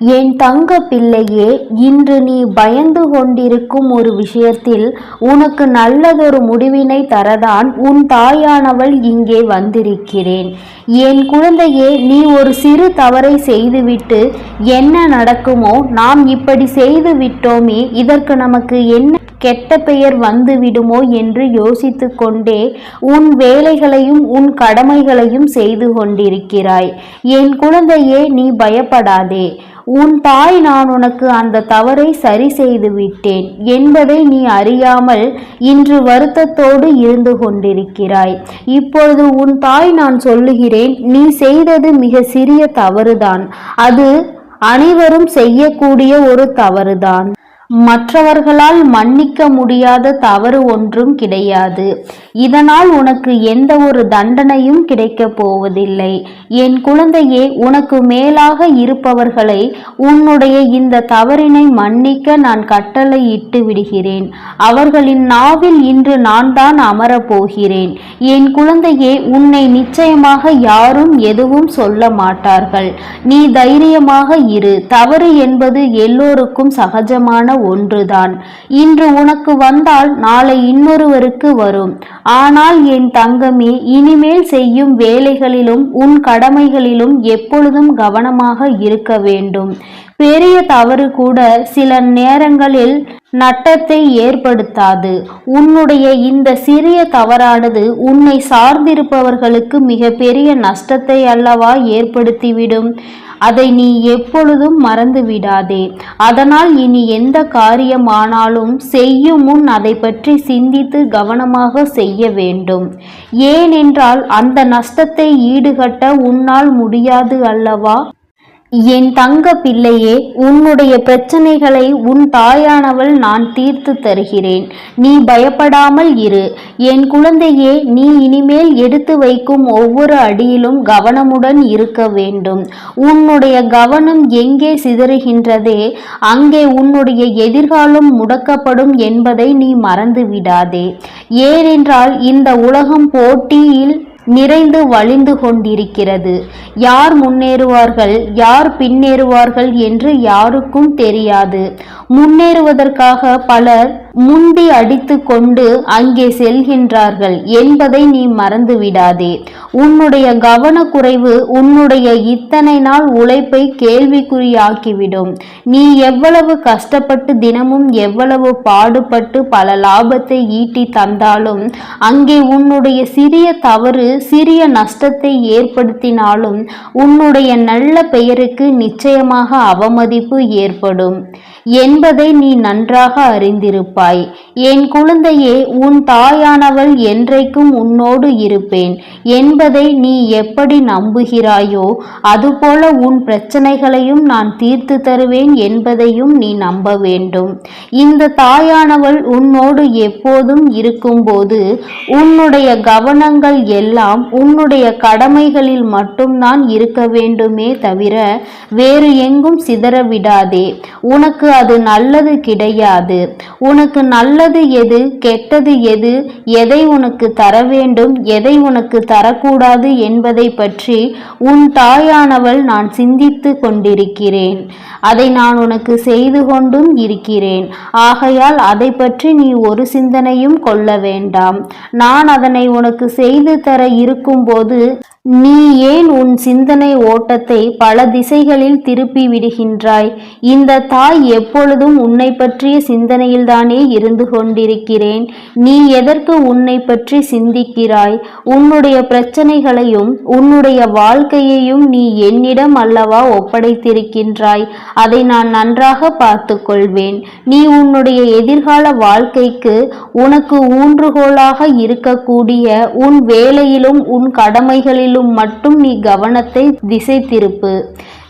என் தங்க பிள்ளையே இன்று நீ பயந்து கொண்டிருக்கும் ஒரு விஷயத்தில் உனக்கு நல்லதொரு முடிவினை தரதான் உன் தாயானவள் இங்கே வந்திருக்கிறேன். என் குழந்தையே நீ ஒரு சிறு தவறை செய்துவிட்டு என்ன நடக்குமோ நாம் இப்படி செய்து விட்டோமே இதற்கு நமக்கு என்ன கெட்ட பெயர் வந்து விடுமோ என்று யோசித்து கொண்டே உன் வேலைகளையும் உன் கடமைகளையும் செய்து கொண்டிருக்கிறாய். என் குழந்தையே நீ பயப்படாதே. உன் தாய் நான் உனக்கு அந்த தவறை சரி செய்து விட்டேன் என்பதை நீ அறியாமல் இன்று வருத்தத்தோடு இருந்து கொண்டிருக்கிறாய். இப்பொழுது உன் தாய் நான் சொல்லுகிறேன் நீ செய்தது மிக சிறிய தவறுதான். அது அனைவரும் செய்யக்கூடிய ஒரு தவறுதான். மற்றவர்களால் மன்னிக்க முடியாத தவறு ஒன்றும் கிடையாது. இதனால் உனக்கு எந்த ஒரு தண்டனையும் கிடைக்கப் போவதில்லை. என் குழந்தையே உனக்கு மேலாக இருப்பவர்களை உன்னுடைய இந்த தவறினை மன்னிக்க நான் கட்டளை இட்டு விடுகிறேன். அவர்களின் நாவில் இன்று நான் தான் அமரப் போகிறேன். என் குழந்தையே உன்னை நிச்சயமாக யாரும் எதுவும் சொல்ல மாட்டார்கள். நீ தைரியமாக இரு. தவறு என்பது எல்லோருக்கும் சகஜமான ஒன்றுதான். இன்று உனக்கு வந்தால் நாளை இன்னொருவருக்கு வரும். ஆனால் என் தங்கமே இனிமேல் செய்யும் வேலைகளிலும் உன் கடமைகளிலும் எப்பொழுதும் கவனமாக இருக்க வேண்டும். பெரிய தவறு கூட சில நேரங்களில் நட்டத்தை ஏற்படுத்தாது. உன்னுடைய இந்த சிறிய தவறானது உன்னை சார்ந்திருப்பவர்களுக்கு மிகப்பெரிய நஷ்டத்தை அல்லவா ஏற்படுத்திவிடும். அதை நீ எப்பொழுதும் மறந்து விடாதே அதனால் இனி எந்த காரியமானாலும் செய்யும் முன் அதை பற்றி சிந்தித்து கவனமாக செய்ய வேண்டும். ஏனென்றால் அந்த நஷ்டத்தை ஈடுகட்ட உன்னால் முடியாது அல்லவா? என் தங்க பிள்ளையே உன்னுடைய பிரச்சனைகளை உன் தாயானவள் நான் தீர்த்து தருகிறேன். நீ பயப்படாமல் இரு. என் குழந்தையே நீ இனிமேல் எடுத்து வைக்கும் ஒவ்வொரு அடியிலும் கவனமுடன் இருக்க வேண்டும். உன்னுடைய கவனம் எங்கே சிதறுகின்றதே அங்கே உன்னுடைய எதிர்காலம் முடக்கப்படும் என்பதை நீ மறந்து விடாதே ஏனென்றால் இந்த உலகம் போட்டியில் நிறைந்து வழிந்து கொண்டிருக்கிறது. யார் முன்னேறுவார்கள் யார் பின்னேறுவார்கள் என்று யாருக்கும் தெரியாது. முன்னேறுவதற்காக பலர் முந்தி அடித்து கொண்டு அங்கே செல்கின்றார்கள் என்பதை நீ மறந்து விடாதே உன்னுடைய கவனக்குறைவு உன்னுடைய இத்தனை நாள் உழைப்பை கேள்விக்குறியாக்கிவிடும். நீ எவ்வளவு கஷ்டப்பட்டு தினமும் எவ்வளவு பாடுபட்டு பல லாபத்தை ஈட்டி தந்தாலும் அங்கே உன்னுடைய சிறிய தவறு சிறிய நஷ்டத்தை ஏற்படுத்தினாலும் உன்னுடைய நல்ல பெயருக்கு நிச்சயமாக அவமதிப்பு ஏற்படும். என்பதை நீ நன்றாக அறிந்திருப்பாய். என் குழந்தையே உன் தாயானவள் என்றைக்கும் உன்னோடு இருப்பேன். என்பதை நீ எப்படி நம்புகிறாயோ அதுபோல உன் பிரச்சனைகளையும் நான் தீர்த்து தருவேன் என்பதையும் நீ நம்ப வேண்டும். இந்த தாயானவள் உன்னோடு எப்போதும் இருக்கும்போது உன்னுடைய கவனங்கள் எல்லாம் உன்னுடைய கடமைகளில் மட்டும்தான் இருக்க வேண்டுமே தவிர வேறு எங்கும் சிதற விடாதே. உனக்கு அது நல்லது கிடையாது. உனக்கு நல்லது எது கெட்டது எது எதை உனக்கு தர வேண்டும் எதை உனக்கு தரக்கூடாது என்பதை பற்றி உன் தாயானவள் நான் சிந்தித்து கொண்டிருக்கிறேன். அதை நான் உனக்கு செய்து கொண்டும் இருக்கிறேன். ஆகையால் அதை பற்றி நீ ஒரு சிந்தனையும் கொள்ள வேண்டாம். நான் அதனை உனக்கு செய்து தர இருக்கும்போது நீ ஏன் உன் சிந்தனை ஓட்டத்தை பல திசைகளில் திருப்பி விடுகின்றாய்? இந்த தாய் எப்பொழுதும் உன்னை பற்றிய சிந்தனையில்தானே இருந்து கொண்டிருக்கிறேன். நீ எதற்கு உன்னை பற்றி சிந்திக்கிறாய்? உன்னுடைய பிரச்சனைகளையும் உன்னுடைய வாழ்க்கையையும் நீ என்னிடம் அல்லவா ஒப்படைத்திருக்கின்றாய்? அதை நான் நன்றாக பார்த்து கொள்வேன் நீ உன்னுடைய எதிர்கால வாழ்க்கைக்கு உனக்கு ஊன்றுகோலாக இருக்கக்கூடிய உன் வேலையிலும் உன் கடமைகளிலும் மேலும் மட்டும் நீ கவனத்தை திசை திருப்பு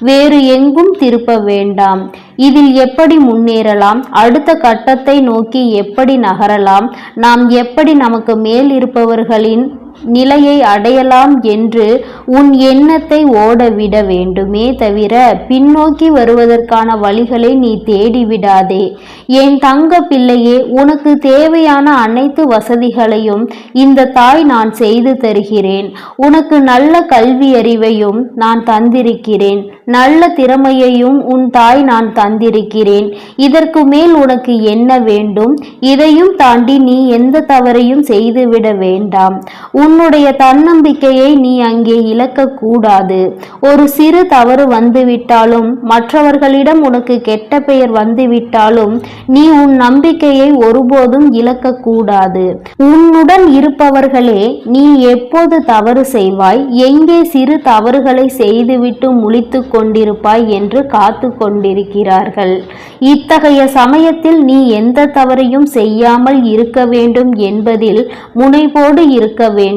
வேறு எங்கும் திருப்ப வேண்டாம். இதில் எப்படி முன்னேறலாம்? அடுத்த கட்டத்தை நோக்கி எப்படி நகரலாம்? நாம் எப்படி நமக்கு மேல் இருப்பவர்களின் நிலையை அடையலாம் என்று உன் எண்ணத்தை ஓடவிட வேண்டுமே தவிர பின்னோக்கி வருவதற்கான வழிகளை நீ தேடிவிடாதே. என் தங்க பிள்ளையே உனக்கு தேவையான அனைத்து வசதிகளையும் இந்த தாய் நான் செய்து தருகிறேன். உனக்கு நல்ல கல்வி அறிவையும் நான் தந்திருக்கிறேன். நல்ல திறமையையும் உன் தாய் நான் தந்திருக்கிறேன். இதற்கு மேல் உனக்கு என்ன வேண்டும்? இதையும் தாண்டி நீ எந்த தவறையும் செய்துவிட வேண்டாம். உன்னுடைய தன்னம்பிக்கையை நீ அங்கே இழக்கக்கூடாது. ஒரு சிறு தவறு வந்துவிட்டாலும் மற்றவர்களிடம் உனக்கு கெட்ட பெயர் வந்துவிட்டாலும் நீ உன் நம்பிக்கையை ஒருபோதும் இழக்கக்கூடாது. உன்னுடன் இருப்பவர்களே நீ எப்போது தவறு செய்வாய்? எங்கே சிறு தவறுகளை செய்துவிட்டு முழித்து கொண்டிருப்பாய் என்று காத்து கொண்டிருக்கிறார்கள். இத்தகைய சமயத்தில் நீ எந்த தவறையும் செய்யாமல் இருக்க வேண்டும் என்பதில் முனைப்போடு இருக்க வேண்டும்.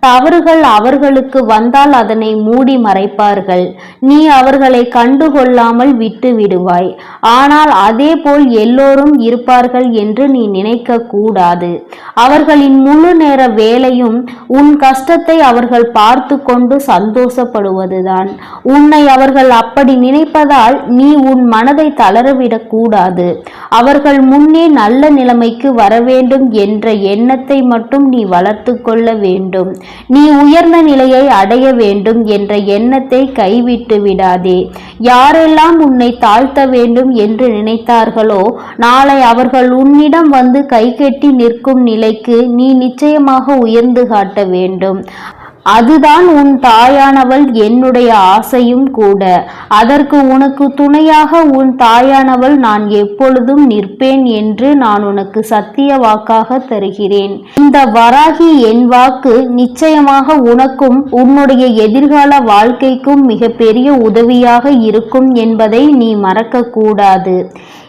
தவறுகள் அவர்களுக்கு வந்தால் அதனை மூடி மறைப்பார்கள். நீ அவர்களை கண்டுகொள்ளாமல் விட்டு விடுவாய். ஆனால் அதேபோல் எல்லோரும் இருப்பார்கள் என்று நீ நினைக்க கூடாது. அவர்களின் முழு நேர வேலையும் உன் கஷ்டத்தை அவர்கள் பார்த்து கொண்டு சந்தோஷப்படுவதுதான். உன்னை அவர்கள் அப்படி நினைப்பதால் நீ உன் மனதை தளரவிடக் கூடாது. அவர்கள் முன்னே நல்ல நிலைமைக்கு வர வேண்டும் என்ற எண்ணத்தை மட்டும் நீ வளர்த்து கொள்ள வேண்டும். நீ உயர்ந்த நிலையை அடைய வேண்டும் என்ற எண்ணத்தை கைவிட்டு விடாதே. யாரெல்லாம் உன்னை தாழ்த்த வேண்டும் என்று நினைத்தார்களோ நாளை அவர்கள் உன்னிடம் வந்து கைகட்டி நிற்கும் நிலைக்கு நீ நிச்சயமாக உயர்ந்து காட்ட வேண்டும். அதுதான் உன் தாயானவள் என்னுடைய ஆசையும் கூட. அதற்கு உனக்கு துணையாக உன் தாயானவள் நான் எப்பொழுதும் நிற்பேன் என்று நான் உனக்கு சத்திய வாக்காக தருகிறேன். இந்த வராகி என் வாக்கு நிச்சயமாக உனக்கும் உன்னுடைய எதிர்கால வாழ்க்கைக்கும் மிகப்பெரிய உதவியாக இருக்கும் என்பதை நீ மறக்க கூடாது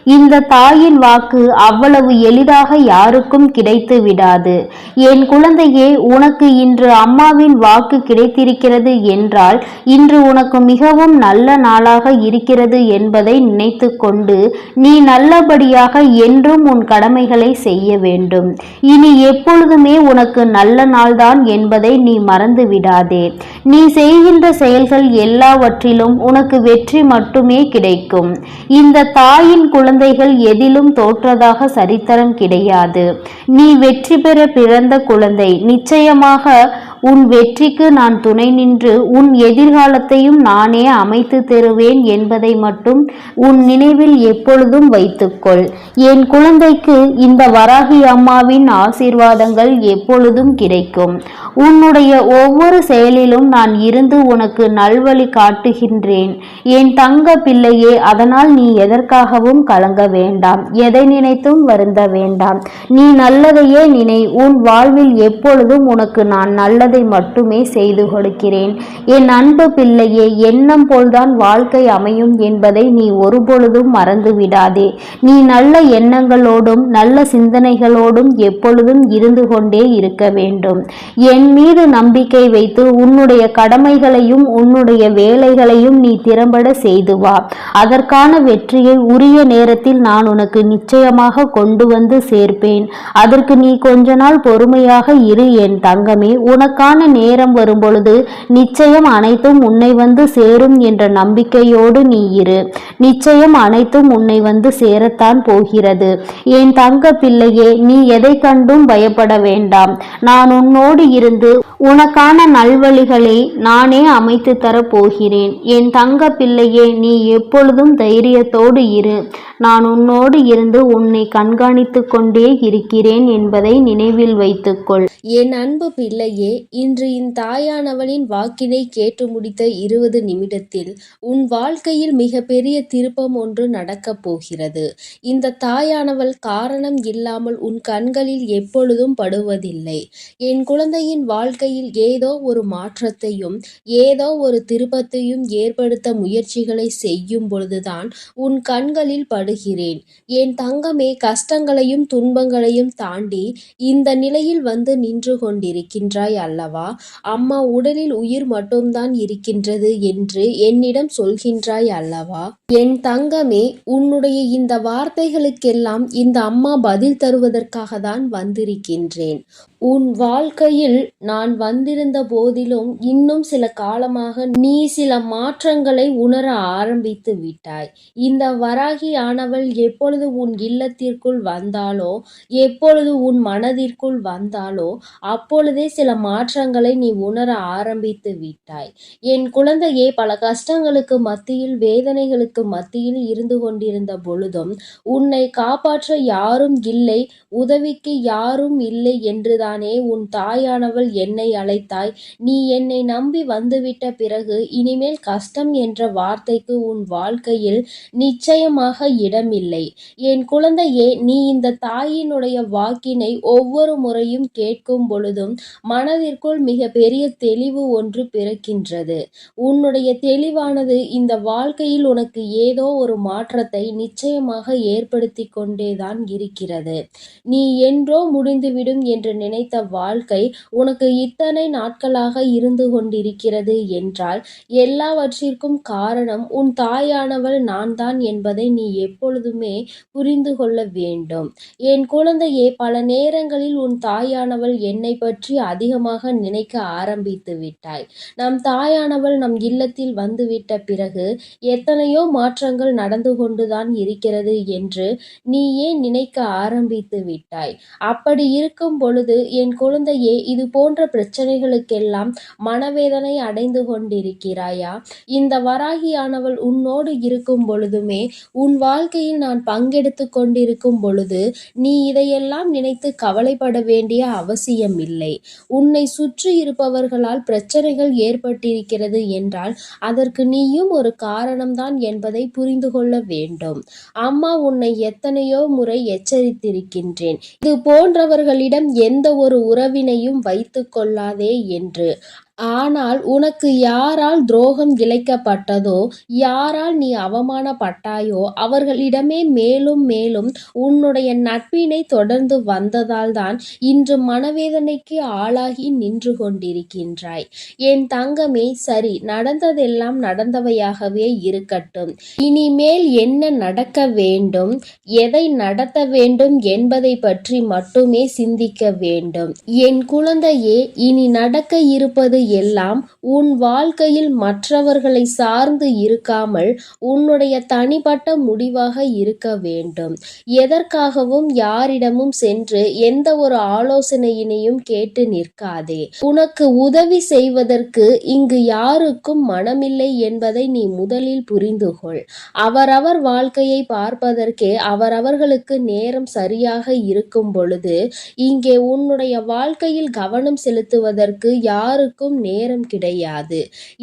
இந்த தாயின் வாக்கு அவ்வளவு எளிதாக யாருக்கும் கிடைத்து விடாது. என் குழந்தையே உனக்கு இன்று அம்மாவின் வாக்கு கிடைத்திருக்கிறது என்றால் இன்று உனக்கு மிகவும் நல்ல நாளாக இருக்கிறது என்பதை நினைத்து கொண்டு நீ நல்லபடியாக என்றும் உன் கடமைகளை செய்ய வேண்டும். இனி எப்பொழுதுமே உனக்கு நல்ல நாள்தான் என்பதை நீ மறந்து விடாதே. நீ செய்கின்ற செயல்கள் எல்லாவற்றிலும் உனக்கு வெற்றி மட்டுமே கிடைக்கும். இந்த தாயின் குழந்தைகள் எதிலும் தோற்றதாக சரித்திரம் கிடையாது. நீ வெற்றி பெற பிறந்த குழந்தை. நிச்சயமாக உன் வெற்றிக்கு நான் துணை நின்று உன் எதிர்காலத்தையும் நானே அமைத்து தருவேன் என்பதை மட்டும் உன் நினைவில் எப்பொழுதும் வைத்துக்கொள். என் குழந்தைக்கு இந்த வராகி அம்மாவின் ஆசீர்வாதங்கள் எப்பொழுதும் கிடைக்கும். உன்னுடைய ஒவ்வொரு செயலிலும் நான் இருந்து உனக்கு நல்வழி காட்டுகின்றேன். என் தங்க பிள்ளையே அதனால் நீ எதற்காகவும் கலங்க வேண்டாம். எதை நினைத்தும் வருந்த வேண்டாம். நீ நல்லதையே நினை. உன் வாழ்வில் எப்பொழுதும் உனக்கு நான் நல்ல நல்லதை மட்டுமே செய்து கொடுக்கிறேன். என் அன்பு பிள்ளையே எண்ணம் போல்தான் வாழ்க்கை அமையும் என்பதை நீ ஒருபொழுதும் மறந்து விடாதே நீ நல்ல எண்ணங்களோடும் நல்ல சிந்தனைகளோடும் எப்பொழுதும் இருந்து கொண்டே இருக்க வேண்டும். என் மீது நம்பிக்கை வைத்து உன்னுடைய கடமைகளையும் உன்னுடைய வேலைகளையும் நீ திறம்பட செய்து வா. அதற்கான வெற்றியை உரிய நேரத்தில் நான் உனக்கு நிச்சயமாக கொண்டு வந்து சேர்ப்பேன். அதற்கு நீ கொஞ்ச நாள் பொறுமையாக இரு என் தங்கமே. உனக்கு அதற்கான நேரம் வரும்பொழுது நிச்சயம் அனைத்தும் உன்னை வந்து சேரும் என்ற நம்பிக்கையோடு நீ இரு. நிச்சயம் அனைத்தும் உன்னை வந்து சேரத்தான் போகிறது. என் தங்க பிள்ளையே நீ எதை கண்டும் பயப்பட வேண்டாம். நான் உன்னோடு இருந்து உனக்கான நல்வழிகளை நானே அமைத்து தரப் போகிறேன். என் தங்க பிள்ளையே நீ எப்பொழுதும் தைரியத்தோடு இரு. நான் உன்னோடு இருந்து உன்னை கண்காணித்து கொண்டே இருக்கிறேன் என்பதை நினைவில் வைத்துக்கொள். என் அன்பு பிள்ளையே இன்று என் தாயானவளின் வாக்கினை கேட்டு முடித்த இருபது நிமிடத்தில் உன் வாழ்க்கையில் மிகப்பெரிய திருப்பம் ஒன்று நடக்கப் போகிறது. இந்த தாயானவள் காரணம் இல்லாமல் உன் கண்களில் எப்பொழுதும் படுவதில்லை. என் குழந்தையின் வாழ்க்கையில் ஏதோ ஒரு மாற்றத்தையும் ஏதோ ஒரு திருப்பத்தையும் ஏற்படுத்த முயற்சிகளை செய்யும் பொழுதுதான் உன் கண்களில் படுகிறேன். என் தங்கமே கஷ்டங்களையும் துன்பங்களையும் தாண்டி இந்த நிலையில் வந்து நின்று கொண்டிருக்கின்றாய் அல்லவா? அம்மா உடலில் உயிர் மட்டும்தான் இருக்கின்றது என்று என்னிடம் சொல்கின்றாய் அல்லவா? என் தங்கமே உன்னுடைய இந்த வார்த்தைகளுக்கெல்லாம் இந்த அம்மா பதில் தருவதற்காக தான் வந்திருக்கின்றேன். உன் வாழ்க்கையில் நான் வந்திருந்த போதிலும் இன்னும் சில காலமாக நீ சில மாற்றங்களை உணர ஆரம்பித்து விட்டாய். இந்த வராகி ஆனவள் எப்பொழுது உன் இல்லத்திற்குள் வந்தாலோ எப்பொழுது உன் மனதிற்குள் வந்தாலோ அப்பொழுதே சில மாற்ற மாற்றங்களை நீ உணர ஆரம்பித்து விட்டாய். என் குழந்தையே பல கஷ்டங்களுக்கு மத்தியில் வேதனைகளுக்கு மத்தியில் இருந்து கொண்டிருந்த பொழுதும் உன்னை காப்பாற்ற யாரும் இல்லை உதவிக்கு யாரும் இல்லை என்றுதானே உன் தாயானவள் என்னை அழைத்தாய். நீ என்னை நம்பி வந்துவிட்ட பிறகு இனிமேல் கஷ்டம் என்ற வார்த்தைக்கு உன் வாழ்க்கையில் நிச்சயமாக இடமில்லை. என் குழந்தையே நீ இந்த தாயினுடைய வாக்கினை ஒவ்வொரு முறையும் கேட்கும் பொழுதும் மனதிற்கு மனதிற்குள் மிக பெரிய தெளிவு ஒன்று பிறக்கின்றது. உன்னுடைய தெளிவானது இந்த வாழ்க்கையில் உனக்கு ஏதோ ஒரு மாற்றத்தை நிச்சயமாக ஏற்படுத்தி கொண்டேதான் இருக்கிறது. நீ என்றோ முடிந்துவிடும் என்று நினைத்த வாழ்க்கை உனக்கு இத்தனை நாட்களாக இருந்து கொண்டிருக்கிறது என்றால் எல்லாவற்றிற்கும் காரணம் உன் தாயானவள் நான் தான் என்பதை நீ எப்பொழுதுமே புரிந்து கொள்ள வேண்டும். என் குழந்தையே பல நேரங்களில் உன் தாயானவள் என்னை பற்றி அதிகமாக நினைக்க ஆரம்பித்து விட்டாய். நம் தாயானவள் நம் இல்லத்தில் வந்துவிட்ட பிறகு எத்தனையோ மாற்றங்கள் நடந்து கொண்டுதான் இருக்கிறது என்று நீ ஏன் நினைக்க ஆரம்பித்து விட்டாய். அப்படி இருக்கும் பொழுது என் குழந்தையே இது போன்ற பிரச்சனைகளுக்கெல்லாம் மனவேதனை அடைந்து கொண்டிருக்கிறாயா? இந்த வராகியானவள் உன்னோடு இருக்கும் பொழுதுமே உன் வாழ்க்கையில் நான் பங்கெடுத்து கொண்டிருக்கும் பொழுது நீ இதையெல்லாம் நினைத்து கவலைப்பட வேண்டிய அவசியம் இல்லை உன்னை சுற்றி இருப்பவர்களால் பிரச்சனைகள் ஏற்பட்டிருக்கிறது என்றால் அதற்கு நீயும் ஒரு காரணம்தான் என்பதை புரிந்து கொள்ள வேண்டும். அம்மா உன்னை எத்தனையோ முறை எச்சரித்திருக்கின்றேன். இது போன்றவர்களிடம் எந்த ஒரு உறவினையும் வைத்துக் கொள்ளாதே என்று. ஆனால் உனக்கு யாரால் துரோகம் இழைக்கப்பட்டதோ யாரால் நீ அவமானப்பட்டாயோ அவர்களிடமே மேலும் மேலும் உன்னுடைய நட்பினை தொடர்ந்து வந்ததால் தான் இன்று மனவேதனைக்கு ஆளாகி நின்று கொண்டிருக்கின்றாய். என் தங்கமே சரி நடந்ததெல்லாம் நடந்தவையாகவே இருக்கட்டும். இனிமேல் என்ன நடக்க வேண்டும் எதை நடத்த வேண்டும் என்பதை பற்றி மட்டுமே சிந்திக்க வேண்டும். என் குழந்தையே இனி நடக்க இருப்பது எல்லாம் உன் வாழ்க்கையில் மற்றவர்களை சார்ந்து இருக்காமல் உன்னுடைய தனிப்பட்ட முடிவாக இருக்க வேண்டும். எதற்காகவும் யாரிடமும் சென்று எந்த ஒரு ஆலோசனையினையும் கேட்டு நிற்காதே. உனக்கு உதவி செய்வதற்கு இங்கு யாருக்கும் மனமில்லை என்பதை நீ முதலில் புரிந்து கொள். அவரவர் வாழ்க்கையை பார்ப்பதற்கே அவரவர்களுக்கு நேரம் சரியாக இருக்கும் பொழுது இங்கே உன்னுடைய வாழ்க்கையில் கவனம் செலுத்துவதற்கு யாருக்கும் நேரம் கிடையாது.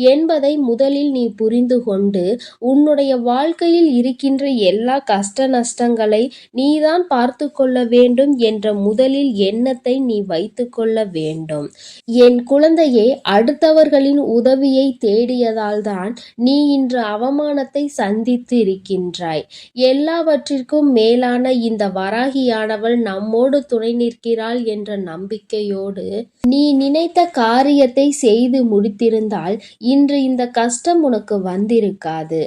என்பதை முதலில் நீ புரிந்து கொண்டு உன்னுடைய வாழ்க்கையில் இருக்கின்ற எல்லா கஷ்ட நஷ்டங்களை நீதான் பார்த்து கொள்ள வேண்டும் என்ற முதலில் எண்ணத்தை நீ வைத்து கொள்ள வேண்டும். என் குழந்தையே அடுத்தவர்களின் உதவியை தேடியதால் தான் நீ இன்று அவமானத்தை சந்தித்து இருக்கின்றாய் எல்லாவற்றிற்கும் மேலான இந்த வராகியானவள் நம்மோடு துணை நிற்கிறாள் என்ற நம்பிக்கையோடு நீ நினைத்த காரியத்தை செய்து முடித்திருந்தால் இன்று இந்த கஷ்டம் உனக்கு வந்திருக்காது.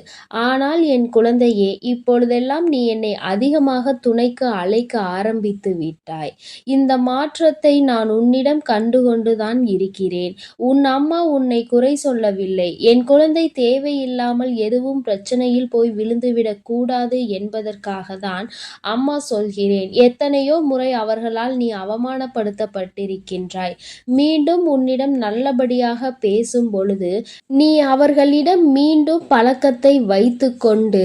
ஆனால் என் குழந்தையே இப்பொழுதெல்லாம் நீ என்னை அதிகமாக துணைக்கு அழைக்க ஆரம்பித்து விட்டாய். இந்த மாற்றத்தை நான் உன்னிடம் கண்டுகொண்டுதான் இருக்கிறேன். உன் அம்மா உன்னை குறை சொல்லவில்லை. என் குழந்தை தேவையில்லாமல் எதுவும் பிரச்சனையில் போய் விழுந்துவிடக் கூடாது என்பதற்காக தான் அம்மா சொல்கிறேன். எத்தனையோ முறை அவர்களால் நீ அவமானப்படுத்தப்பட்டிருக்கின்றாய். மீண்டும் உன்னிடம் நல்லபடியாக பேசும் பொழுது நீ அவர்களிடம் மீண்டும் பழக்கத்தை வைத்துக்கொண்டு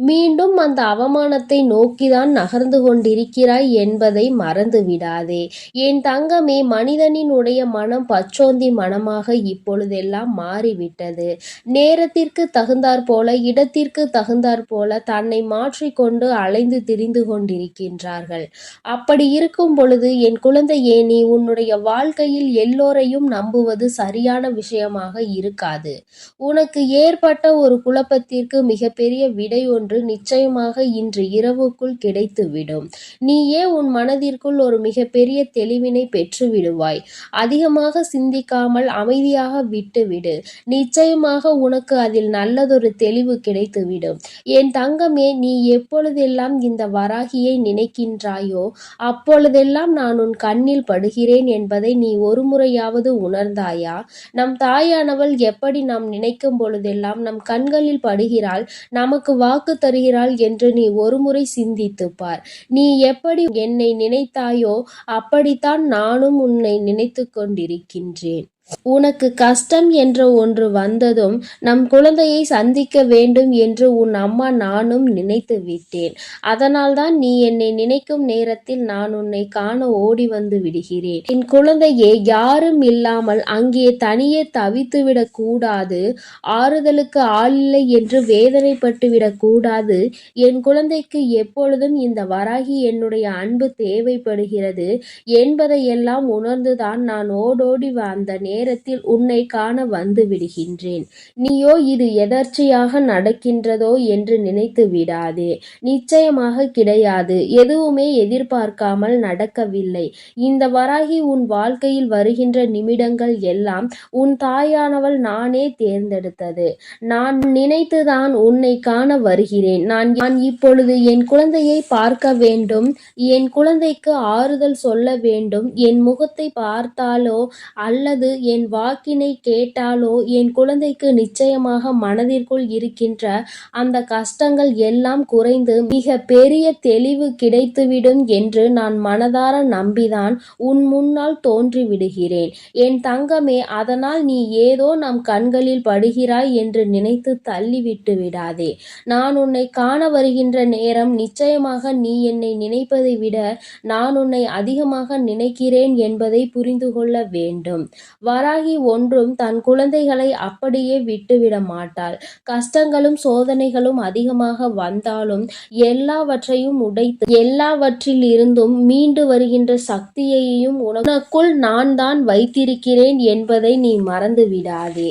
மீண்டும் அந்த அவமானத்தை நோக்கிதான் நகர்ந்து கொண்டிருக்கிறாய் என்பதை மறந்து விடாதே என் தங்கமே மனிதனினுடைய மனம் பச்சோந்தி மனமாக இப்பொழுதெல்லாம் மாறிவிட்டது. நேரத்திற்கு தகுந்தாற் போல இடத்திற்கு தகுந்தாற் போல தன்னை மாற்றிக்கொண்டு அலைந்து திரிந்து கொண்டிருக்கின்றார்கள். அப்படி இருக்கும் பொழுது என் குழந்தையே நீ உன்னுடைய வாழ்க்கையில் எல்லோரையும் நம்புவது சரியான விஷயமாக இருக்காது. உனக்கு ஏற்பட்ட ஒரு குழப்பத்திற்கு மிகப்பெரிய விடை ஒன்று ஒன்று நிச்சயமாக இன்று இரவுக்குள் கிடைத்துவிடும். நீயே உன் மனதிற்குள் ஒரு மிகப்பெரிய தெளிவினை பெற்று விடுவாய் அதிகமாக சிந்திக்காமல் அமைதியாக விட்டுவிடு. நிச்சயமாக உனக்கு அதில் நல்லதொரு தெளிவு கிடைத்துவிடும். என் தங்கமே நீ எப்பொழுதெல்லாம் இந்த வராகியை நினைக்கின்றாயோ அப்பொழுதெல்லாம் நான் உன் கண்ணில் படுகிறேன் என்பதை நீ ஒரு முறையாவது உணர்ந்தாயா? நம் தாயானவள் எப்படி நாம் நினைக்கும் பொழுதெல்லாம் நம் கண்களில் படுகிறாள் நமக்கு வாக்கு தருகிறாள் என்று நீ ஒருமுறை சிந்தித்துப் பார் நீ எப்படி என்னை நினைத்தாயோ அப்படித்தான் நானும் உன்னை நினைத்து கொண்டிருக்கின்றேன். உனக்கு கஷ்டம் என்ற ஒன்று வந்ததும் நம் குழந்தையை சந்திக்க வேண்டும் என்று உன் அம்மா நானும் நினைத்து விட்டேன். அதனால்தான் நீ என்னை நினைக்கும் நேரத்தில் நான் உன்னை காண ஓடி வந்து விடுகிறேன். என் குழந்தையே யாரும் இல்லாமல் அங்கே தனியே தவித்துவிடக் கூடாது. ஆறுதலுக்கு ஆள் இல்லை என்று வேதனைப்பட்டு விடக்கூடாது என் குழந்தைக்கு எப்பொழுதும் இந்த வராகி என்னுடைய அன்பு தேவைப்படுகிறது என்பதையெல்லாம் உணர்ந்துதான் நான் ஓடோடி வந்த நேரம் நேரத்தில் உன்னை காண வந்து விடுகின்றேன். நீயோ இது எதர்ச்சையாக நடக்கின்றதோ என்று நினைத்து விடாதே. நிச்சயமாக கிடையாது. எதுவுமே எதிர்பார்க்காமல் நடக்கவில்லை. இந்த வராகி உன் வாழ்க்கையில் வருகின்ற நிமிடங்கள் எல்லாம் உன் தாயானவள் நானே தேர்ந்தெடுத்தது. நான் நினைத்துதான் உன்னை காண வருகிறேன். நான் நான் இப்பொழுது என் குழந்தையை பார்க்க வேண்டும்? என் குழந்தைக்கு ஆறுதல் சொல்ல வேண்டும்? என் முகத்தை பார்த்தாலோ அல்லது என் வாக்கினை கேட்டாலோ என் குழந்தைக்கு நிச்சயமாக மனதிற்குள் இருக்கின்ற அந்த கஷ்டங்கள் எல்லாம் குறைந்து மிக பெரிய தெளிவு கிடைத்துவிடும் என்று நான் மனதார நம்பிதான் உன் முன்னால் தோன்றிவிடுகிறேன். என் தங்கமே அதனால் நீ ஏதோ நம் கண்களில் படுகிறாய் என்று நினைத்து தள்ளிவிட்டு விடாதே. நான் உன்னை காண வருகின்ற நேரம் நிச்சயமாக நீ என்னை நினைப்பதை விட நான் உன்னை அதிகமாக நினைக்கிறேன் என்பதை புரிந்து கொள்ள வேண்டும். வராகி ஒன்றும் தன் குழந்தைகளை அப்படியே விட்டுவிட மாட்டாள். கஷ்டங்களும் சோதனைகளும் அதிகமாக வந்தாலும் எல்லாவற்றையும் உடைத்து எல்லாவற்றில் இருந்தும் மீண்டு வருகின்ற சக்தியையும் உனக்குள் நான் தான் வைத்திருக்கிறேன் என்பதை நீ மறந்து விடாதே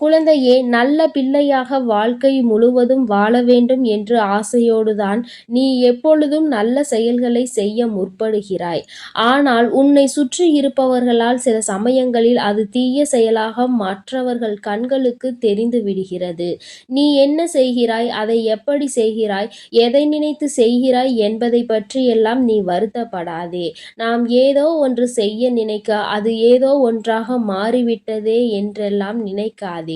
குழந்தையே நல்ல பிள்ளையாக வாழ்க்கை முழுவதும் வாழ வேண்டும் என்று ஆசையோடுதான் நீ எப்பொழுதும் நல்ல செயல்களை செய்ய முற்படுகிறாய். ஆனால் உன்னை சுற்றி இருப்பவர்களால் சில சமயங்களில் அது தீய செயலாக மற்றவர்கள் கண்களுக்கு தெரிந்து விடுகிறது. நீ என்ன செய்கிறாய் அதை எப்படி செய்கிறாய் எதை நினைத்து செய்கிறாய் என்பதை பற்றியெல்லாம் நீ வருத்தப்படாதே. நாம் ஏதோ ஒன்று செய்ய நினைக்க அது ஏதோ ஒன்றாக மாறிவிட்டதே என்றெல்லாம் நினைக்காதே.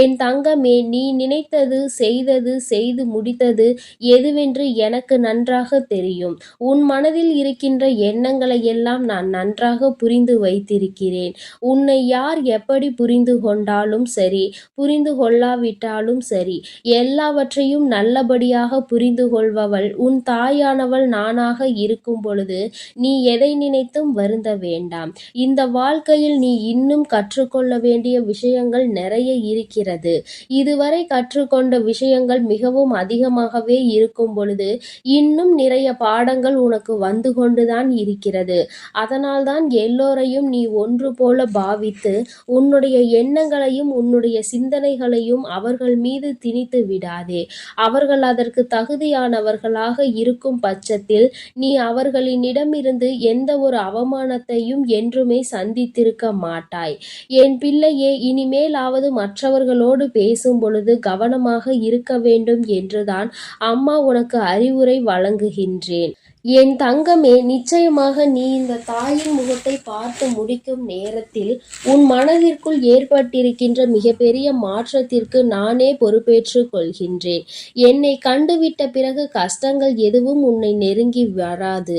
என் தங்கமே நீ நினைத்தது செய்தது செய்து முடித்தது எதுவென்று எனக்கு நன்றாக தெரியும். உன் மனதில் இருக்கின்ற எண்ணங்களை எல்லாம் நான் நன்றாக புரிந்து வைத்திருக்கிறேன். உன்னை யார் எப்படி புரிந்து கொண்டாலும் சரி புரிந்து கொள்ளாவிட்டாலும் சரி எல்லாவற்றையும் நல்லபடியாக புரிந்து கொள்பவள் உன் தாயானவள் நானாக இருக்கும் பொழுது நீ எதை நினைத்தும் வருந்த வேண்டாம். இந்த வாழ்க்கையில் நீ இன்னும் கற்றுக்கொள்ள வேண்டிய விஷயங்கள் நிறைய இருக்கிறது. இதுவரை கற்றுக்கொண்ட விஷயங்கள் மிகவும் அதிகமாகவே இருக்கும் பொழுது இன்னும் நிறைய பாடங்கள் உனக்கு வந்து கொண்டுதான் இருக்கிறது. அதனால்தான் எல்லோரையும் நீ ஒன்று போல பாவித்து உன்னுடைய எண்ணங்களையும் உன்னுடைய சிந்தனைகளையும் அவர்கள் மீது திணித்து விடாதே. அவர்கள் அதற்கு தகுதியானவர்களாக இருக்கும் பட்சத்தில் நீ அவர்களினிடமிருந்து எந்த ஒரு அவமானத்தையும் என்றுமே சந்தித்திருக்க மாட்டாய். என் பிள்ளையே இனிமேலாவது மற்றவர்களோடு பேசும் பொழுது கவனமாக இருக்க வேண்டும் என்றுதான் அம்மா உனக்கு அறிவுரை வழங்குகின்றேன். என் தங்கமே நிச்சயமாக நீ இந்த தாயின் முகத்தை பார்த்து முடிக்கும் நேரத்தில் உன் மனதிற்குள் ஏற்பட்டிருக்கின்ற மிகப்பெரிய மாற்றத்திற்கு நானே பொறுப்பேற்றுக் கொள்கின்றேன். என்னை கண்டுவிட்ட பிறகு கஷ்டங்கள் எதுவும் உன்னை நெருங்கி வராது.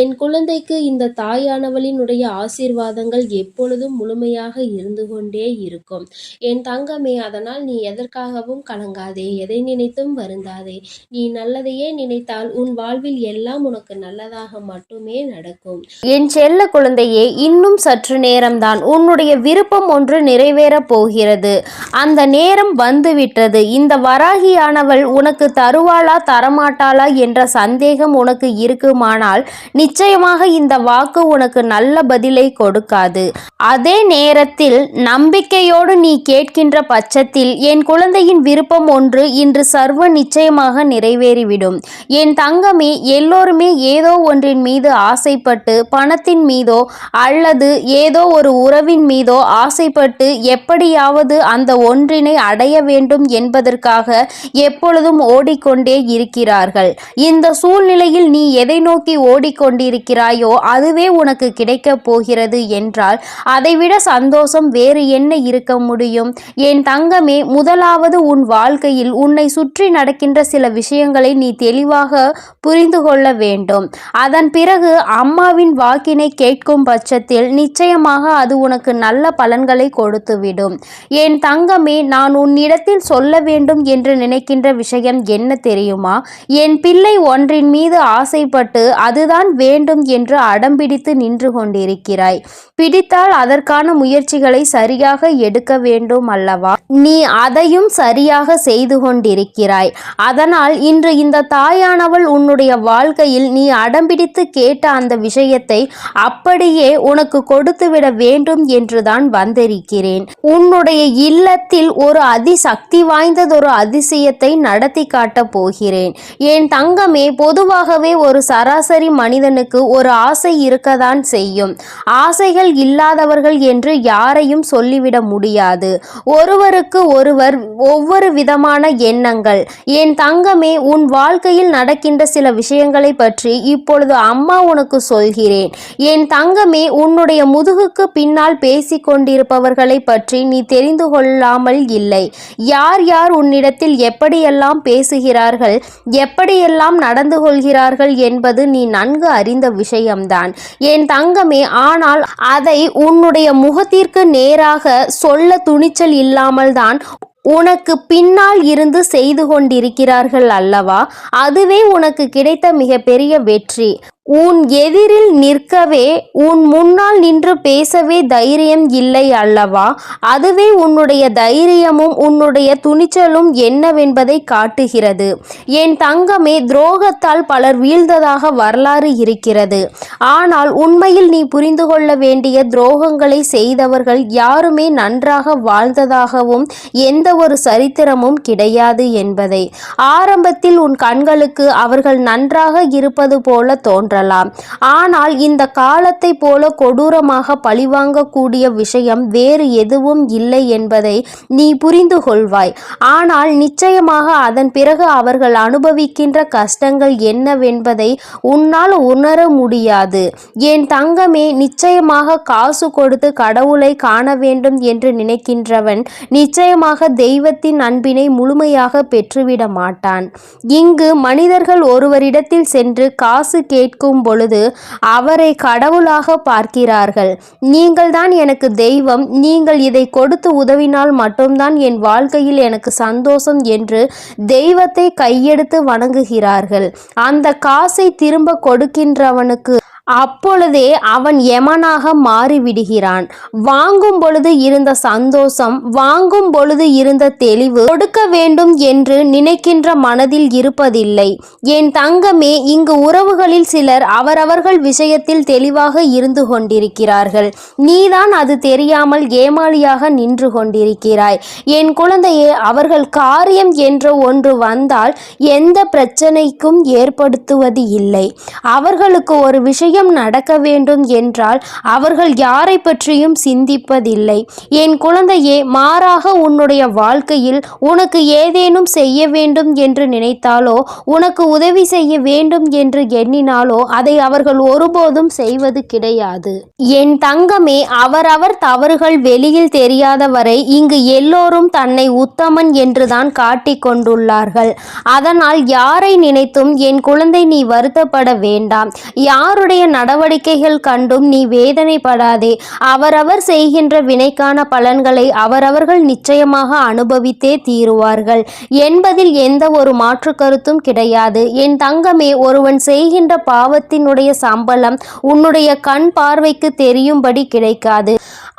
என் குழந்தைக்கு இந்த தாயானவளினுடைய ஆசீர்வாதங்கள் எப்பொழுதும் முழுமையாக இருந்து கொண்டே இருக்கும். என் தங்கமே அதனால் நீ எதற்காகவும் கலங்காதே எதை நினைத்தும் வருந்தாதே. நீ நல்லதையே நினைத்தால் உன் வாழ்வில் எல்லாம் உனக்கு நமக்கு நல்லதாக மட்டுமே நடக்கும். என் செல்ல குழந்தையே இன்னும் சற்று நேரம்தான். உன்னுடைய விருப்பம் ஒன்று நிறைவேறப் போகிறது. அந்த நேரம் வந்துவிட்டது. இந்த வராகியானவள் உனக்கு தருவாளா தரமாட்டாளா என்ற சந்தேகம் உனக்கு இருக்குமானால் நிச்சயமாக இந்த வாக்கு உனக்கு நல்ல பதிலை கொடுக்காது. அதே நேரத்தில் நம்பிக்கையோடு நீ கேட்கின்ற பட்சத்தில் என் குழந்தையின் விருப்பம் ஒன்று இன்று சர்வ நிச்சயமாக நிறைவேறிவிடும். என் தங்கமே எல்லோருமே ஏதோ ஒன்றின் மீது ஆசைப்பட்டு பணத்தின் மீதோ அல்லது ஏதோ ஒரு உறவின் மீதோ ஆசைப்பட்டு எப்படியாவது அந்த ஒன்றினை அடைய வேண்டும் என்பதற்காக எப்பொழுதும் ஓடிக்கொண்டே இருக்கிறார்கள். இந்த சூழ்நிலையில் நீ எதை நோக்கி ஓடிக்கொண்டிருக்கிறாயோ அதுவே உனக்கு கிடைக்கப் போகிறது என்றால் அதைவிட சந்தோஷம் வேறு என்ன இருக்க முடியும்? என் தங்கமே முதலாவது உன் வாழ்க்கையில் உன்னை சுற்றி நடக்கின்ற சில விஷயங்களை நீ தெளிவாக புரிந்து கொள்ள வேண்டும். வேண்டும். அதன் பிறகு அம்மாவின் வாக்கினை கேட்கும் பட்சத்தில் நிச்சயமாக அது உனக்கு நல்ல பலன்களை கொடுத்துவிடும் என் தங்கமே நான் உன்னிடத்தில் சொல்ல வேண்டும் என்று நினைக்கின்ற விஷயம் என்ன தெரியுமா? என் பிள்ளை ஒன்றின் மீது ஆசைப்பட்டு அதுதான் வேண்டும் என்று அடம்பிடித்து நின்று கொண்டிருக்கிறாய். பிடித்தால் அதற்கான முயற்சிகளை சரியாக எடுக்க வேண்டும் அல்லவா? நீ அதையும் சரியாக செய்து கொண்டிருக்கிறாய். அதனால் இன்று இந்த தாயானவள் உன்னுடைய வாழ்க்கையில் நீ அடம்பிடித்து கேட்ட அந்த விஷயத்தை அப்படியே உனக்கு கொடுத்துவிட வேண்டும் என்றுதான் வந்திருக்கிறேன். உன்னுடைய இல்லத்தில் ஒரு அதிசக்தி வாய்ந்ததொரு அதிசயத்தை நடத்தி காட்டப் போகிறேன். என் தங்கமே பொதுவாகவே ஒரு சராசரி மனிதனுக்கு ஒரு ஆசை இருக்கதான் செய்யும். ஆசைகள் இல்லாதவர்கள் என்று யாரையும் சொல்லிவிட முடியாது. ஒருவருக்கு ஒருவர் ஒவ்வொரு விதமான எண்ணங்கள். என் தங்கமே உன் வாழ்க்கையில் நடக்கின்ற சில விஷயங்களை பற்றி இப்பொழுது அம்மா உனக்கு சொல்கிறேன். என் தங்கமே உன்னுடைய முதுகுக்கு பின்னால் பேசிக் கொண்டிருப்பவர்களை பற்றி நீ தெரிந்து கொள்ளாமல் இல்லை. யார் யார் உன்னிடத்தில் எப்படியெல்லாம் பேசுகிறார்கள் எப்படியெல்லாம் நடந்து கொள்கிறார்கள் என்பது நீ நன்கு அறிந்த விஷயம்தான். என் தங்கமே ஆனால் அதை உன்னுடைய முகத்திற்கு நேராக சொல்ல துணிச்சல் இல்லாமல் தான் உனக்கு பின்னால் இருந்து செய்து கொண்டிருக்கிறார்கள் அல்லவா? அதுவே உனக்கு கிடைத்த மிகப்பெரிய வெற்றி. உன் எதிரில் நிற்கவே உன் முன்னால் நின்று பேசவே தைரியம் இல்லை அல்லவா? அதுவே உன்னுடைய தைரியமும் உன்னுடைய துணிச்சலும் என்னவென்பதை காட்டுகிறது. என் தங்கமே துரோகத்தால் பலர் வீழ்ந்ததாக வரலாறு இருக்கிறது. ஆனால் உண்மையில் நீ புரிந்து கொள்ள வேண்டிய துரோகங்களை செய்தவர்கள் யாருமே நன்றாக வாழ்ந்ததாகவும் எந்த ஒரு சரித்திரமும் கிடையாது என்பதை. ஆரம்பத்தில் உன் கண்களுக்கு அவர்கள் நன்றாக இருப்பது போல தோன்றலாம். ஆனால் இந்த காலத்தை போல கொடூரமாக பழிவாங்கக்கூடிய விஷயம் வேறு எதுவும் இல்லை என்பதை நீ புரிந்து கொள்வாய். ஆனால் நிச்சயமாக அதன் பிறகு அவர்கள் அனுபவிக்கின்ற கஷ்டங்கள் என்னவென்பதை உன்னால் உணர முடியாது. என் தங்கமே நிச்சயமாக காசு கொடுத்து கடவுளை காண வேண்டும் என்று நினைக்கின்றவன் நிச்சயமாக தெய்வத்தின் அன்பினை முழுமையாக பெற்றுவிட மாட்டான். இங்கு மனிதர்கள் ஒருவரிடத்தில் சென்று காசு கேட்க இருக்கும் பொழுது அவரை கடவுளாக பார்க்கிறார்கள். நீங்கள்தான் எனக்கு தெய்வம். நீங்கள் இதை கொடுத்து உதவினால் மட்டும்தான் என் வாழ்க்கையில் எனக்கு சந்தோஷம் என்று தெய்வத்தை கையெடுத்து வணங்குகிறார்கள். அந்த காசை திரும்ப கொடுக்கின்றவனுக்கு அப்பொழுதே அவன் யமனாக மாறிவிடுகிறான். வாங்கும் பொழுது இருந்த சந்தோஷம் வாங்கும் பொழுது இருந்த தெளிவு கொடுக்க வேண்டும் என்று நினைக்கின்ற மனதில் இருப்பதில்லை. என் தங்கமே இங்கு உறவுகளில் சிலர் அவரவர்கள் விஷயத்தில் தெளிவாக இருந்து கொண்டிருக்கிறார்கள். நீதான் அது தெரியாமல் ஏமாளியாக நின்று கொண்டிருக்கிறாய். என் குழந்தையே அவர்கள் காரியம் என்ற ஒன்று வந்தால் எந்த பிரச்சனைக்கும் ஏற்படுத்துவது இல்லை. அவர்களுக்கு ஒரு விஷயம் நடக்க வேண்டும் என்றால் அவர்கள் யாரை பற்றியும் சிந்திப்பதில்லை. என் குழந்தையே மாறாக உன்னுடைய வாழ்க்கையில் உனக்கு ஏதேனும் செய்ய வேண்டும் என்று நினைத்தாலோ உனக்கு உதவி செய்ய வேண்டும் என்று எண்ணினாலோ அதை அவர்கள் ஒருபோதும் செய்வது கிடையாது. என் தங்கமே அவரவர் தவறுகள் வெளியில் தெரியாத வரை இங்கு எல்லோரும் தன்னை உத்தமன் என்றுதான் காட்டிக் கொண்டுள்ளார்கள். அதனால் யாரை நினைத்தும் என் குழந்தை நீ வருத்தப்பட வேண்டாம். யாருடைய அவருடைய நடவடிக்கைகள் கண்டும் நீ வேதனைப்படாதே. அவரவர் செய்கின்ற வினைக்கான பலன்களை அவரவர்கள் நிச்சயமாக அனுபவித்தே தீருவார்கள். என்பதில் எந்த ஒரு மாற்று கருத்தும் கிடையாது. என் தங்கமே ஒருவன் செய்கின்ற பாவத்தினுடைய சம்பளம் உன்னுடைய கண் பார்வைக்கு தெரியும்படி கிடைக்காது.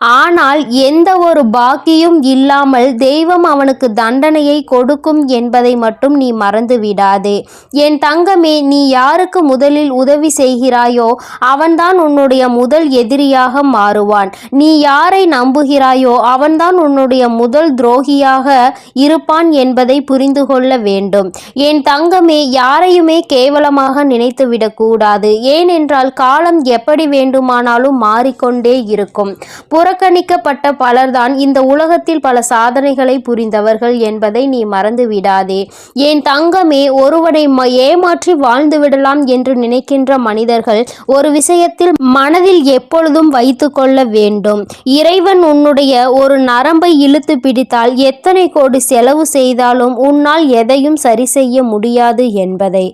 ஆனால் எந்த ஒரு பாக்கியும் இல்லாமல் தெய்வம் அவனுக்கு தண்டனையை கொடுக்கும் என்பதை மட்டும் நீ மறந்து விடாதே. என் தங்கமே நீ யாருக்கு முதலில் உதவி செய்கிறாயோ அவன்தான் உன்னுடைய முதல் எதிரியாக மாறுவான். நீ யாரை நம்புகிறாயோ அவன்தான் உன்னுடைய முதல் துரோகியாக இருப்பான் என்பதை புரிந்து கொள்ள வேண்டும். என் தங்கமே யாரையுமே கேவலமாக நினைத்து விடக்கூடாது. ஏனென்றால் காலம் எப்படி வேண்டுமானாலும் மாறிக்கொண்டே இருக்கும். புற புறக்கணிக்கப்பட்ட பலர்தான் இந்த உலகத்தில் பல சாதனைகளை புரிந்தவர்கள் என்பதை நீ மறந்து விடாதே. என் தங்கமே ஒருவனை ஏமாற்றி வாழ்ந்து விடலாம் என்று நினைக்கின்ற மனிதர்கள் ஒரு விஷயத்தில் மனதில் எப்பொழுதும் வைத்து கொள்ள வேண்டும். இறைவன் உன்னுடைய ஒரு நரம்பை இழுத்து பிடித்தால் எத்தனை கோடி செலவு செய்தாலும் உன்னால் எதையும் சரி செய்ய முடியாது என்பதை.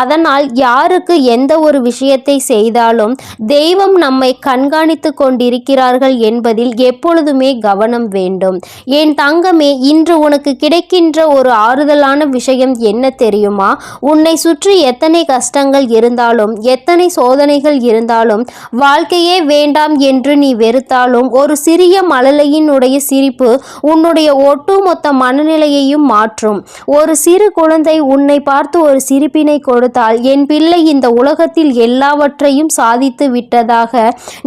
அதனால் யாருக்கு எந்த ஒரு விஷயத்தை செய்தாலும் தெய்வம் நம்மை கண்காணித்து கொண்டிருக்கிறார்கள் என்பதில் எப்பொழுதுமே கவனம் வேண்டும். என் தங்கமே இன்று உனக்கு கிடைக்கின்ற ஒரு ஆறுதலான விஷயம் என்ன தெரியுமா? உன்னை சுற்றி எத்தனை கஷ்டங்கள் இருந்தாலும் எத்தனை சோதனைகள் இருந்தாலும் வாழ்க்கையே வேண்டாம் என்று நீ வெறுத்தாலும் ஒரு சிறிய மழலையினுடைய சிரிப்பு உன்னுடைய ஒட்டுமொத்த மனநிலையையும் மாற்றும். ஒரு சிறு குழந்தை உன்னை பார்த்து ஒரு சிரிப்பினை கொடுத்தால் என் பிள்ளை இந்த உலகத்தில் எல்லாவற்றையும் சாதித்து விட்டதாக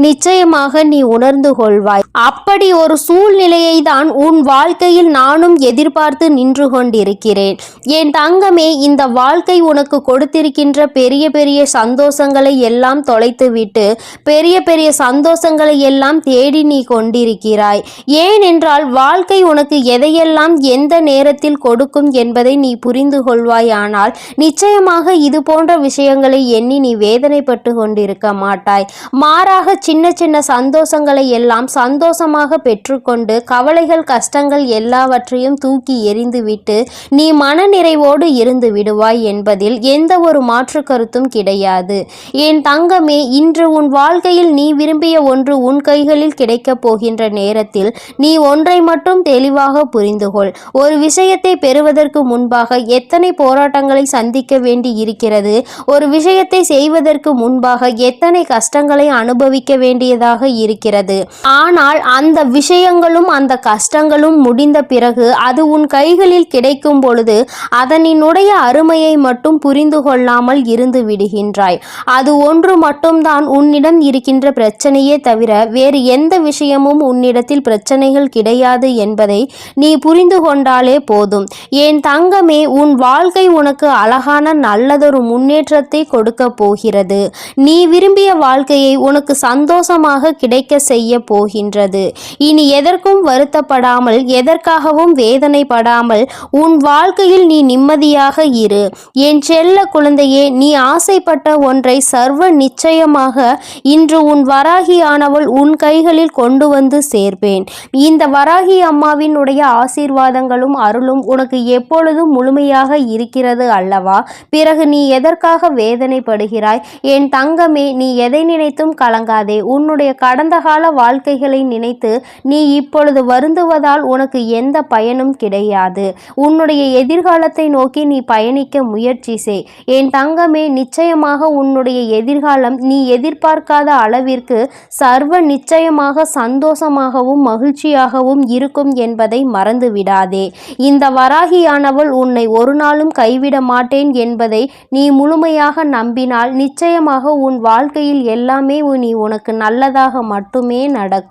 நிச்சயமாக நீ உணர்ந்து கொள். கொள்வாய். அப்படி ஒரு சூழ்நிலையை தான் உன் வாழ்க்கையில் நானும் எதிர்பார்த்து நின்று கொண்டிருக்கிறேன். என் தங்கமே இந்த வாழ்க்கை உனக்கு கொடுத்திருக்கின்ற பெரிய பெரிய சந்தோஷங்களை எல்லாம் தொலைத்துவிட்டு பெரிய பெரிய சந்தோஷங்களை எல்லாம் தேடி நீ கொண்டிருக்கிறாய். ஏனென்றால் வாழ்க்கை உனக்கு எதையெல்லாம் எந்த நேரத்தில் கொடுக்கும் என்பதை நீ புரிந்து கொள்வாயானால் நிச்சயமாக இது போன்ற விஷயங்களை எண்ணி நீ வேதனைப்பட்டு கொண்டிருக்க மாட்டாய். மாறாக சின்ன சின்ன சந்தோஷங்களை எல்லாம் சந்தோஷமாக பெற்றுக்கொண்டு கவலைகள் கஷ்டங்கள் எல்லாவற்றையும் தூக்கி எறிந்துவிட்டு நீ மனநிறைவோடு இருந்து விடுவாய் என்பதில் எந்த ஒரு மாற்று கருத்தும் கிடையாது. என் தங்கமே இன்று உன் வாழ்க்கையில் நீ விரும்பிய ஒன்று உன் கைகளில் கிடைக்கப் போகின்ற நேரத்தில் நீ ஒன்றை மட்டும் தெளிவாக புரிந்துகொள். ஒரு விஷயத்தை பெறுவதற்கு முன்பாக எத்தனை போராட்டங்களை சந்திக்க வேண்டி இருக்கிறது ஒரு விஷயத்தை செய்வதற்கு முன்பாக எத்தனை கஷ்டங்களை அனுபவிக்க வேண்டியதாக இருக்கிறது? ஆனால் அந்த விஷயங்களும் அந்த கஷ்டங்களும் முடிந்த பிறகு அது உன் கைகளில் கிடைக்கும் பொழுது அதனினுடைய அருமையை மட்டும் புரிந்து கொள்ளாமல் இருந்து விடுகின்றாய். அது ஒன்று மட்டும்தான் உன்னிடம் இருக்கின்ற பிரச்சனையே தவிர வேறு எந்த விஷயமும் உன்னிடத்தில் பிரச்சனைகள் கிடையாது என்பதை நீ புரிந்து கொண்டாலே போதும். என் தங்கமே உன் வாழ்க்கை உனக்கு அழகான நல்லதொரு முன்னேற்றத்தை கொடுக்க போகிறது. நீ விரும்பிய வாழ்க்கையை உனக்கு சந்தோஷமாக கிடைக்க செய்ய போகின்றது. இனி எதற்கும் வருத்தப்படாமல் எதற்காகவும் வேதனைப்படாமல் உன் வாழ்க்கையில் நீ நிம்மதியாக இரு. என் செல்ல குழந்தையே நீ ஆசைப்பட்ட ஒன்றை சர்வ நிச்சயமாக இன்று உன் வராகியானவள் உன் கைகளில் கொண்டு வந்து சேர்ப்பேன். இந்த வராகி அம்மாவினுடைய ஆசீர்வாதங்களும் அருளும் உனக்கு எப்பொழுதும் முழுமையாக இருக்கிறது அல்லவா? பிறகு நீ எதற்காக வேதனைப்படுகிறாய்? என் தங்கமே நீ எதை நினைத்தும் கலங்காதே. உன்னுடைய கடந்த கால வாழ்க்கைகளை நினைத்து நீ இப்பொழுது வருந்துவதால் உனக்கு எந்த பயனும் கிடையாது. உன்னுடைய எதிர்காலத்தை நோக்கி நீ பயணிக்க முயற்சி செய். என் தங்கமே நிச்சயமாக உன்னுடைய எதிர்காலம் நீ எதிர்பார்க்காத அளவிற்கு சர்வ நிச்சயமாக சந்தோஷமாகவும் மகிழ்ச்சியாகவும் இருக்கும் என்பதை மறந்து விடாதே. இந்த வராகியானவள் உன்னை ஒரு நாளும் கைவிட மாட்டேன் என்பதை நீ முழுமையாக நம்பினால் நிச்சயமாக உன் வாழ்க்கையில் எல்லாமே நீ உனக்கு நல்லதாக மட்டுமே நடக்கும்.